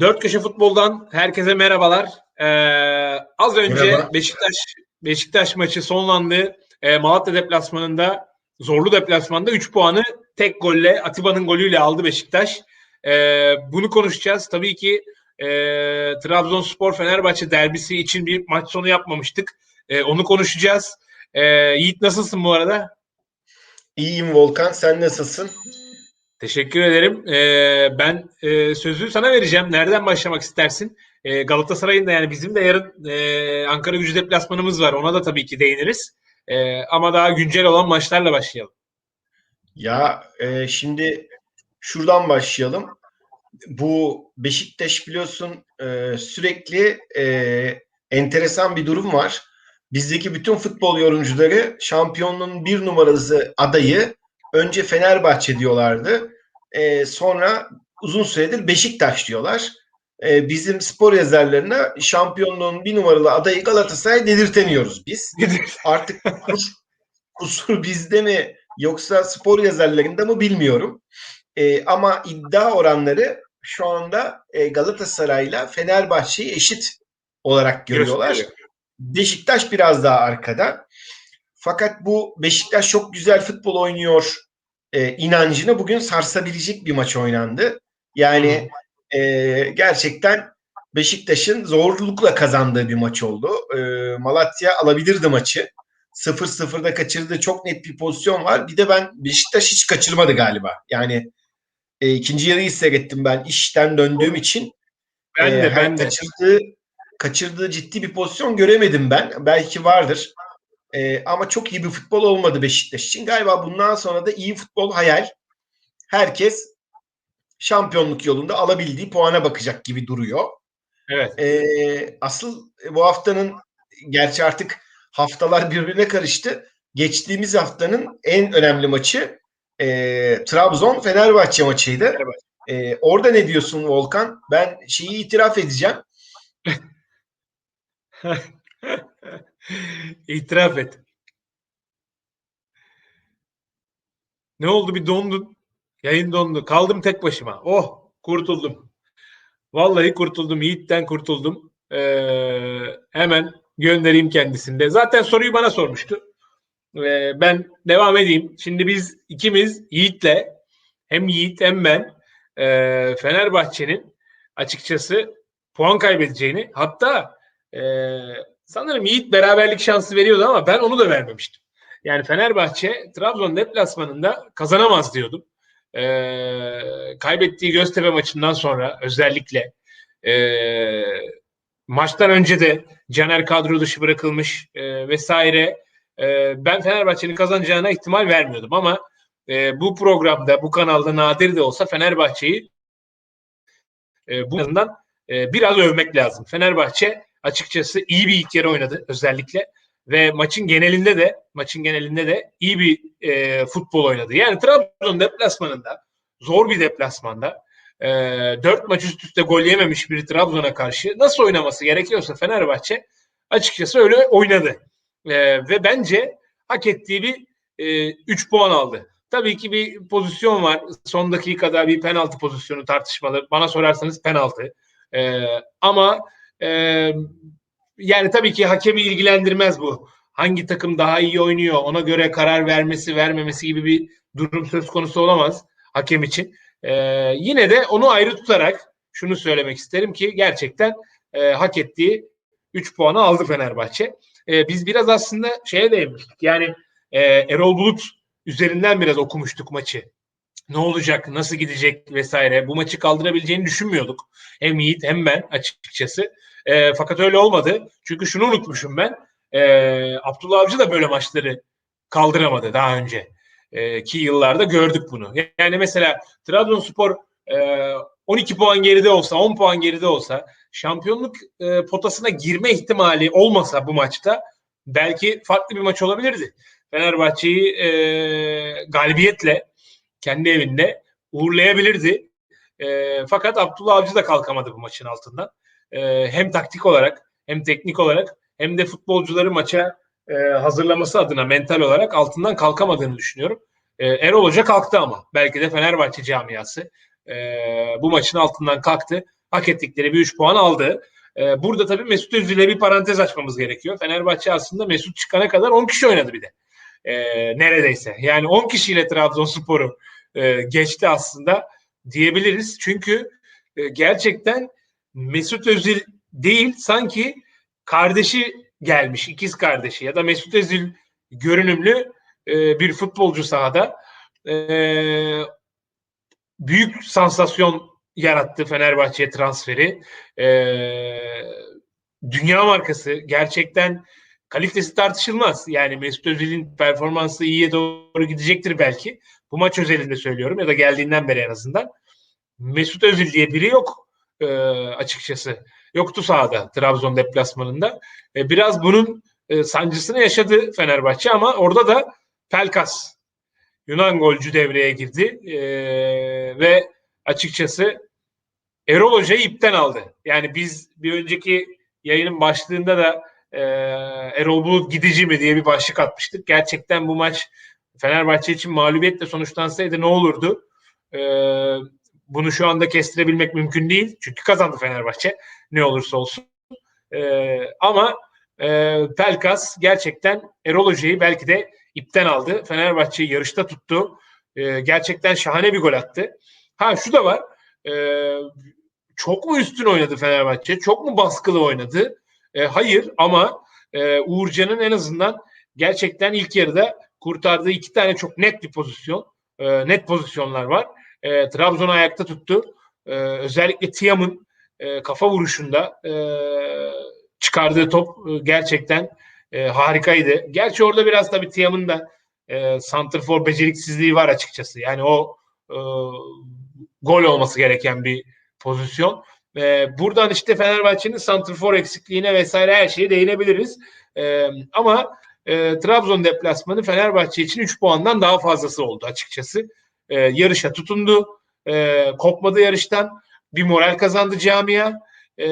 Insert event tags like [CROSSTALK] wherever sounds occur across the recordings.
Dört köşe futboldan herkese merhabalar. Ee, az önce Merhaba. Beşiktaş Beşiktaş maçı sonlandı. Ee, Malatya deplasmanında zorlu deplasmanda 3 puanı tek golle Atiba'nın golüyle aldı Beşiktaş. Ee, bunu konuşacağız. Tabii ki e, Trabzonspor Fenerbahçe derbisi için bir maç sonu yapmamıştık. Ee, onu konuşacağız. Ee, Yiğit nasılsın bu arada? İyiyim Volkan. Sen nasılsın? Teşekkür ederim. Ee, ben e, sözü sana vereceğim. Nereden başlamak istersin? Ee, Galatasaray'ın da yani bizim de yarın e, Ankara Gücü deplasmanımız var. Ona da tabii ki değiniriz. Ee, ama daha güncel olan maçlarla başlayalım. Ya e, şimdi şuradan başlayalım. Bu Beşiktaş biliyorsun e, sürekli e, enteresan bir durum var. Bizdeki bütün futbol yorumcuları şampiyonluğun bir numaralı adayı önce Fenerbahçe diyorlardı. E, sonra uzun süredir Beşiktaş diyorlar. E, bizim spor yazarlarına şampiyonluğun bir numaralı adayı Galatasaray dedirtemiyoruz biz. Artık kusur, kusur bizde mi yoksa spor yazarlarında mı bilmiyorum. E, ama iddia oranları şu anda e, Galatasaray'la Fenerbahçe'yi eşit olarak görüyorlar. Gösteriyor. Beşiktaş biraz daha arkada. Fakat bu Beşiktaş çok güzel futbol oynuyor e, inancını bugün sarsabilecek bir maç oynandı. Yani e, gerçekten Beşiktaş'ın zorlukla kazandığı bir maç oldu. E, Malatya alabilirdi maçı. 0-0'da kaçırdığı çok net bir pozisyon var. Bir de ben Beşiktaş hiç kaçırmadı galiba. Yani e, ikinci yarıyı seyrettim ben işten döndüğüm için. Ben Ee, de her ben de. kaçırdığı, kaçırdığı ciddi bir pozisyon göremedim ben. Belki vardır. Ee, ama çok iyi bir futbol olmadı Beşiktaş için. Galiba bundan sonra da iyi futbol hayal. Herkes şampiyonluk yolunda alabildiği puana bakacak gibi duruyor. Evet. Ee, asıl bu haftanın gerçi artık haftalar birbirine karıştı. Geçtiğimiz haftanın en önemli maçı e, Trabzon Fenerbahçe maçıydı. Fenerbahçe. Ee, orada ne diyorsun Volkan? Ben şeyi itiraf edeceğim. [LAUGHS] [LAUGHS] İtiraf et. Ne oldu bir dondun. Yayın dondu. Kaldım tek başıma. Oh kurtuldum. Vallahi kurtuldum. Yiğit'ten kurtuldum. Ee, hemen göndereyim kendisinde. Zaten soruyu bana sormuştu. Ee, ben devam edeyim. Şimdi biz ikimiz Yiğit'le hem Yiğit hem ben e, Fenerbahçe'nin açıkçası puan kaybedeceğini hatta e, sanırım Yiğit beraberlik şansı veriyordu ama ben onu da vermemiştim. Yani Fenerbahçe Trabzon deplasmanında kazanamaz diyordum. E, kaybettiği Göztepe maçından sonra özellikle e, maçtan önce de Caner kadro dışı bırakılmış e, vesaire. E, ben Fenerbahçe'nin kazanacağına ihtimal vermiyordum ama e, bu programda, bu kanalda nadir de olsa Fenerbahçe'yi e, bu e, biraz övmek lazım. Fenerbahçe açıkçası iyi bir ilk yarı oynadı özellikle ve maçın genelinde de maçın genelinde de iyi bir e, futbol oynadı. Yani Trabzon deplasmanında zor bir deplasmanda e, 4 maç üst üste gol yememiş bir Trabzon'a karşı nasıl oynaması gerekiyorsa Fenerbahçe açıkçası öyle oynadı. E, ve bence hak ettiği bir 3 puan aldı. Tabii ki bir pozisyon var. Son dakikada bir penaltı pozisyonu tartışmalı. Bana sorarsanız penaltı. Ee, ama e, yani tabii ki hakemi ilgilendirmez bu. Hangi takım daha iyi oynuyor ona göre karar vermesi vermemesi gibi bir durum söz konusu olamaz hakem için. Ee, yine de onu ayrı tutarak şunu söylemek isterim ki gerçekten e, hak ettiği 3 puanı aldı Fenerbahçe. Ee, biz biraz aslında şeye değinmiştik. Yani e, Erol Bulut üzerinden biraz okumuştuk maçı. Ne olacak, nasıl gidecek vesaire. Bu maçı kaldırabileceğini düşünmüyorduk. Hem Yiğit hem ben açıkçası. E, fakat öyle olmadı. Çünkü şunu unutmuşum ben. E, Abdullah Avcı da böyle maçları kaldıramadı daha önce. E, ki yıllarda gördük bunu. Yani mesela Trabzonspor e, 12 puan geride olsa, 10 puan geride olsa şampiyonluk e, potasına girme ihtimali olmasa bu maçta belki farklı bir maç olabilirdi. Fenerbahçe'yi e, galibiyetle kendi evinde uğurlayabilirdi. E, fakat Abdullah Avcı da kalkamadı bu maçın altından. E, hem taktik olarak hem teknik olarak hem de futbolcuları maça e, hazırlaması adına mental olarak altından kalkamadığını düşünüyorum. E, Erol Hoca kalktı ama belki de Fenerbahçe camiası e, bu maçın altından kalktı hak ettikleri bir 3 puan aldı. Ee, burada tabii Mesut Özil'e bir parantez açmamız gerekiyor. Fenerbahçe aslında Mesut çıkana kadar 10 kişi oynadı bir de. Ee, neredeyse. Yani 10 kişiyle Trabzonspor'u e, geçti aslında diyebiliriz. Çünkü e, gerçekten Mesut Özil değil sanki kardeşi gelmiş, ikiz kardeşi ya da Mesut Özil görünümlü e, bir futbolcu sahada. E, büyük sansasyon yarattı Fenerbahçe transferi. E, dünya markası gerçekten kalitesi tartışılmaz. Yani Mesut Özil'in performansı iyiye doğru gidecektir belki. Bu maç özelinde söylüyorum ya da geldiğinden beri en azından. Mesut Özil diye biri yok e, açıkçası. Yoktu sahada Trabzon deplasmanında. E, biraz bunun e, sancısını yaşadı Fenerbahçe ama orada da Pelkas Yunan golcü devreye girdi e, ve açıkçası Erol Hoca'yı ipten aldı. Yani biz bir önceki yayının başlığında da e, Erol Bulut gidici mi diye bir başlık atmıştık. Gerçekten bu maç Fenerbahçe için mağlubiyetle sonuçlansaydı ne olurdu? E, bunu şu anda kestirebilmek mümkün değil. Çünkü kazandı Fenerbahçe ne olursa olsun. E, ama e, Pelkas gerçekten Erol Hoca'yı belki de ipten aldı. Fenerbahçe'yi yarışta tuttu. E, gerçekten şahane bir gol attı. Ha şu da var. E, çok mu üstün oynadı Fenerbahçe? Çok mu baskılı oynadı? E, hayır ama e, Uğurcan'ın en azından gerçekten ilk yarıda kurtardığı iki tane çok net bir pozisyon. E, net pozisyonlar var. E, Trabzon'u ayakta tuttu. E, özellikle Tiam'ın e, kafa vuruşunda e, çıkardığı top e, gerçekten e, harikaydı. Gerçi orada biraz tabii Tiam'ın da e, santrfor beceriksizliği var açıkçası. Yani o e, gol olması gereken bir pozisyon. E, buradan işte Fenerbahçe'nin santrfor eksikliğine vesaire her şeye değinebiliriz. E, ama e, Trabzon deplasmanı Fenerbahçe için 3 puandan daha fazlası oldu açıkçası. E, yarışa tutundu. E, kopmadı yarıştan. Bir moral kazandı camia. E,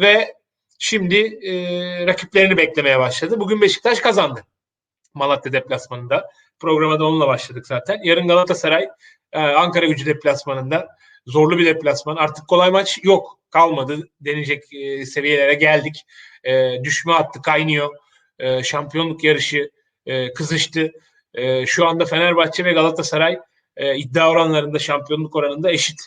ve şimdi e, rakiplerini beklemeye başladı. Bugün Beşiktaş kazandı. Malatya deplasmanında. Programa da onunla başladık zaten. Yarın Galatasaray e, Ankara gücü deplasmanında zorlu bir deplasman. Artık kolay maç yok. Kalmadı. Denecek e, seviyelere geldik. E, düşme hattı kaynıyor. E, şampiyonluk yarışı e, kızıştı. E, şu anda Fenerbahçe ve Galatasaray e, iddia oranlarında şampiyonluk oranında eşit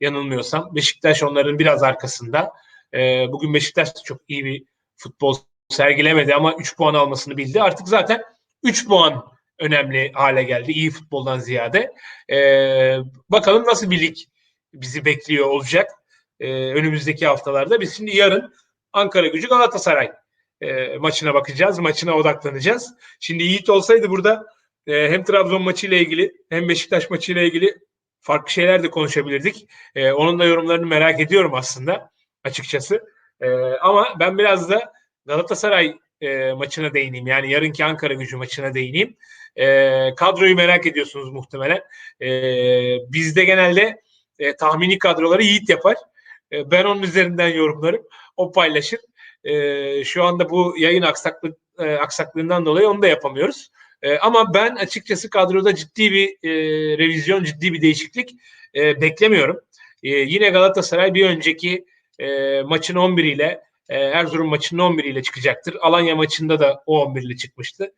yanılmıyorsam. Beşiktaş onların biraz arkasında. E, bugün Beşiktaş da çok iyi bir futbol sergilemedi ama 3 puan almasını bildi. Artık zaten 3 puan önemli hale geldi. iyi futboldan ziyade. E, bakalım nasıl bir lig bizi bekliyor olacak e, önümüzdeki haftalarda. Biz şimdi yarın Ankara gücü Galatasaray e, maçına bakacağız. Maçına odaklanacağız. Şimdi Yiğit olsaydı burada e, hem Trabzon maçıyla ilgili hem Beşiktaş maçıyla ilgili farklı şeyler de konuşabilirdik. E, onun da yorumlarını merak ediyorum aslında açıkçası. E, ama ben biraz da Galatasaray e, maçına değineyim. Yani yarınki Ankara gücü maçına değineyim. E, kadroyu merak ediyorsunuz muhtemelen. E, bizde genelde e, tahmini kadroları Yiğit yapar. E, ben onun üzerinden yorumlarım. O paylaşır. E, şu anda bu yayın aksaklık e, aksaklığından dolayı onu da yapamıyoruz. E, ama ben açıkçası kadroda ciddi bir e, revizyon, ciddi bir değişiklik e, beklemiyorum. E, yine Galatasaray bir önceki e, maçın 11 ile e, Erzurum maçının 11 ile çıkacaktır. Alanya maçında da o 11 ile çıkmıştı.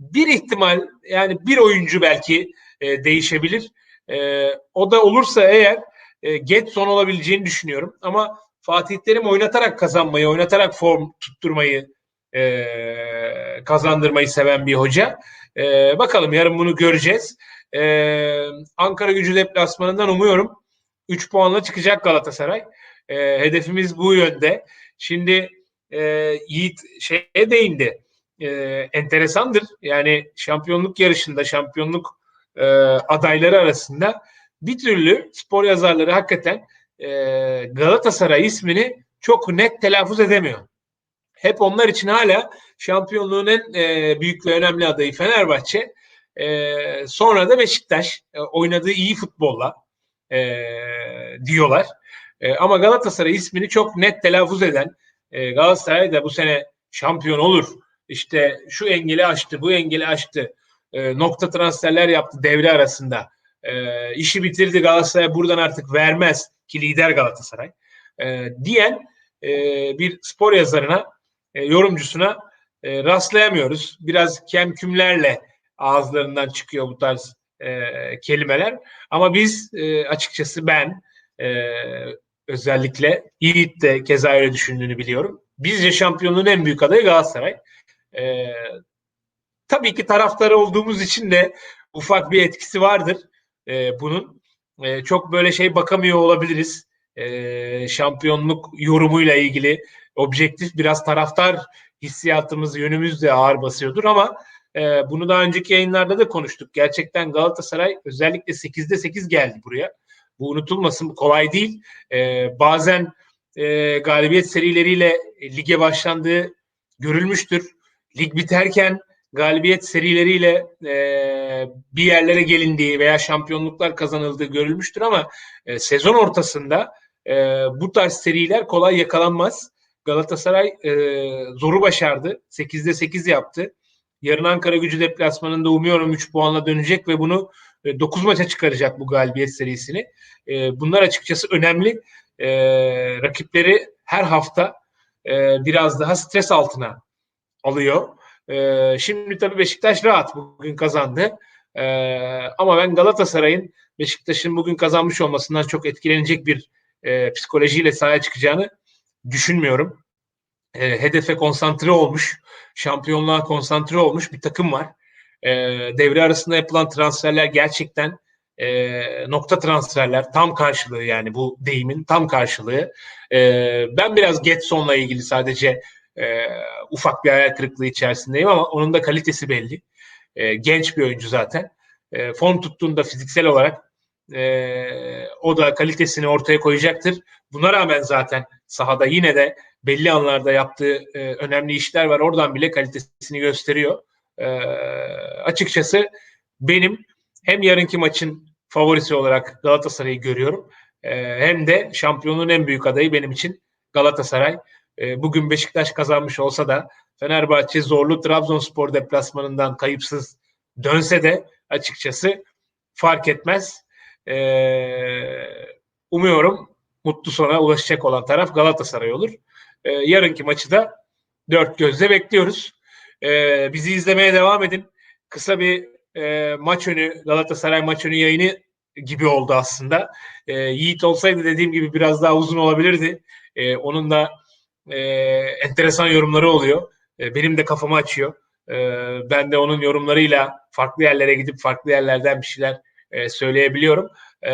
Bir ihtimal yani bir oyuncu belki e, değişebilir. E, o da olursa eğer e, Getson olabileceğini düşünüyorum. Ama Fatih Terim oynatarak kazanmayı, oynatarak form tutturmayı e, kazandırmayı seven bir hoca. E, bakalım yarın bunu göreceğiz. E, Ankara gücü deplasmanından umuyorum 3 puanla çıkacak Galatasaray. E, hedefimiz bu yönde. Şimdi e, Yiğit şeye değindi. E, enteresandır. Yani şampiyonluk yarışında, şampiyonluk e, adayları arasında bir türlü spor yazarları hakikaten e, Galatasaray ismini çok net telaffuz edemiyor. Hep onlar için hala şampiyonluğun en e, büyük ve önemli adayı Fenerbahçe. E, sonra da Beşiktaş e, oynadığı iyi futbolla e, diyorlar. E, ama Galatasaray ismini çok net telaffuz eden e, Galatasaray da bu sene şampiyon olur. İşte şu engeli aştı, bu engeli aştı. E, nokta transferler yaptı devre arasında. E, işi bitirdi Galatasaray buradan artık vermez ki lider Galatasaray e, diyen e, bir spor yazarına, e, yorumcusuna e, rastlayamıyoruz. Biraz kemkümlerle ağızlarından çıkıyor bu tarz e, kelimeler. Ama biz e, açıkçası ben e, özellikle Yiğit de keza öyle düşündüğünü biliyorum. Bizce şampiyonluğun en büyük adayı Galatasaray. E, tabii ki taraftarı olduğumuz için de ufak bir etkisi vardır e, bunun. E, çok böyle şey bakamıyor olabiliriz. E, şampiyonluk yorumuyla ilgili objektif biraz taraftar hissiyatımız, yönümüz de ağır basıyordur ama e, bunu daha önceki yayınlarda da konuştuk. Gerçekten Galatasaray özellikle 8'de 8 geldi buraya. Bu unutulmasın, kolay değil. E, bazen e, galibiyet serileriyle lige başlandığı görülmüştür. Lig biterken galibiyet serileriyle e, bir yerlere gelindiği veya şampiyonluklar kazanıldığı görülmüştür ama e, sezon ortasında e, bu tarz seriler kolay yakalanmaz. Galatasaray e, zoru başardı. 8'de 8 yaptı. Yarın Ankara gücü deplasmanında umuyorum 3 puanla dönecek ve bunu e, 9 maça çıkaracak bu galibiyet serisini. E, bunlar açıkçası önemli. E, rakipleri her hafta e, biraz daha stres altına alıyor. E, şimdi tabii Beşiktaş rahat. Bugün kazandı. E, ama ben Galatasaray'ın Beşiktaş'ın bugün kazanmış olmasından çok etkilenecek bir e, psikolojiyle sahaya çıkacağını düşünmüyorum. E, hedefe konsantre olmuş, şampiyonluğa konsantre olmuş bir takım var. E, devre arasında yapılan transferler gerçekten e, nokta transferler tam karşılığı yani bu deyimin tam karşılığı. E, ben biraz Getson'la ilgili sadece e, ufak bir hayal kırıklığı içerisindeyim ama onun da kalitesi belli. E, genç bir oyuncu zaten. E, form tuttuğunda fiziksel olarak e, o da kalitesini ortaya koyacaktır. Buna rağmen zaten sahada yine de belli anlarda yaptığı e, önemli işler var. Oradan bile kalitesini gösteriyor. E, açıkçası benim hem yarınki maçın favorisi olarak Galatasaray'ı görüyorum. E, hem de şampiyonluğun en büyük adayı benim için Galatasaray. E, bugün Beşiktaş kazanmış olsa da Fenerbahçe zorlu Trabzonspor deplasmanından kayıpsız dönse de açıkçası fark etmez. E, umuyorum mutlu sona ulaşacak olan taraf Galatasaray olur. E, yarınki maçı da dört gözle bekliyoruz. Bizi izlemeye devam edin. Kısa bir e, maç önü Galatasaray maç önü yayını gibi oldu aslında. Yiğit olsaydı dediğim gibi biraz daha uzun olabilirdi. Onun da e, enteresan yorumları oluyor. E, benim de kafamı açıyor. E, ben de onun yorumlarıyla farklı yerlere gidip farklı yerlerden bir şeyler e, söyleyebiliyorum. E,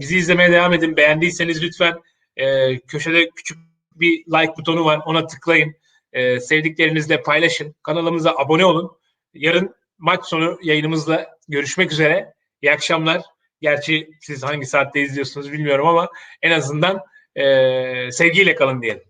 bizi izlemeye devam edin. Beğendiyseniz lütfen e, köşede küçük bir like butonu var. Ona tıklayın. E, sevdiklerinizle paylaşın. Kanalımıza abone olun. Yarın maç sonu yayınımızla görüşmek üzere. İyi akşamlar. Gerçi siz hangi saatte izliyorsunuz bilmiyorum ama en azından e, sevgiyle kalın diyelim.